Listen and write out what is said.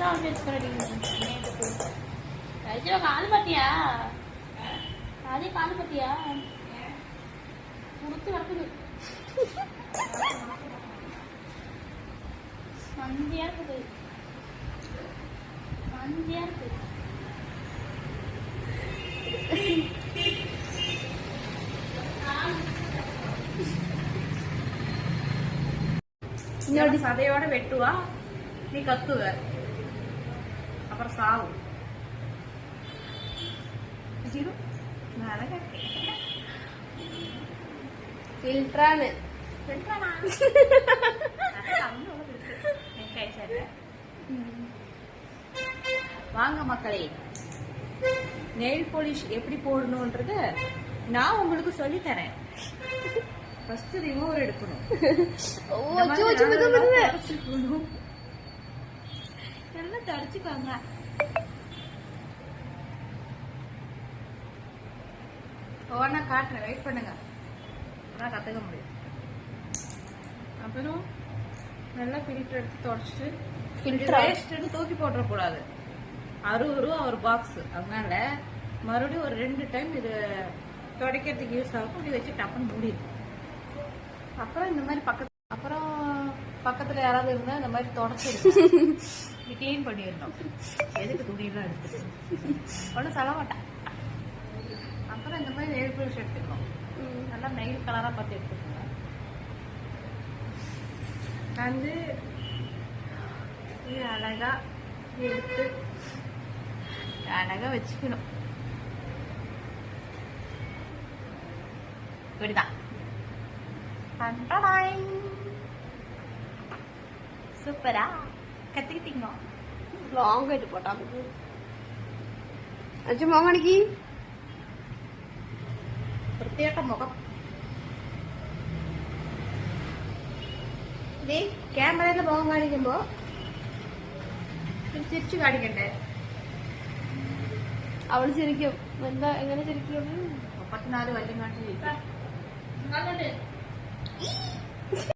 தான் வச்சுக்கிறேன் ரஜிவா கால் பாத்தியா? அதே கால் பாத்தியா? முடிச்சு வரக்குது மந்தியா இருக்குது. மந்தியா இருக்குது. இன்னொரு சதையோட வெட்டுவா? நீ கத்துவ. அப்புறம் சாவு. வாங்க மக்களே நெயில் பாலிஷ் எப்படி போடணும்ன்றத நான் உங்களுக்கு சொல்லி தரேன் ஃபர்ஸ்ட் ரிமூவர் எடுக்கணும் நல்லா தொடச்சுக்கோங்க ஒவ்வொன்றா காட்டுறேன். வெயிட் பண்ணுங்க. அதான் கற்றுக்க முடியும். அப்புறம் நல்லா ஃபில்டர் எடுத்து தொடச்சிட்டு Filter? வேஸ்ட்டு தூக்கி போட்டுறக்கூடாது அறுபது ரூபா ஒரு பாக்ஸ் அதனால மறுபடியும் ஒரு ரெண்டு டைம் இது துடைக்கிறதுக்கு யூஸ் ஆகும். இப்படி வச்சு டப்புன்னு மூடிடும் அப்புறம் இந்த மாதிரி பக்கத்து அப்புறம் பக்கத்துல யாராவது இருந்தா இந்த மாதிரி தொடச்சு க்ளீன் பண்ணிடணும். எதுக்கு துணியெல்லாம் எடுத்துட்டு? ஒன்றும் சொல்ல மாட்டேன் அப்புறம் இந்த மாதிரி நெயில் பாலிஷ் எடுத்துக்கணும். நல்லா நெயில் கலராக பார்த்து எடுத்துக்கோங்க. வந்து அழகாக அழகா எடுத்து அழகா வச்சுக்கணும். இப்படிதான். சூப்பரா കത്തിക്കിട്ടിങ്ങോ ലോങ് ആയിട്ട് പോട്ടാ. അച്ഛൻ മോൻ കാണിക്ക്. വൃത്തിയാട്ട മുഖം. ക്യാമറയിൽ മുഖം കാണിക്കുമ്പോ തിരിച്ചു കാണിക്കണ്ടേ? അവൾ ചിരിക്കും എന്താ എങ്ങനെ ശരിക്കും മുപ്പത്തിനാല് കൊല്ലം കാണിച്ചു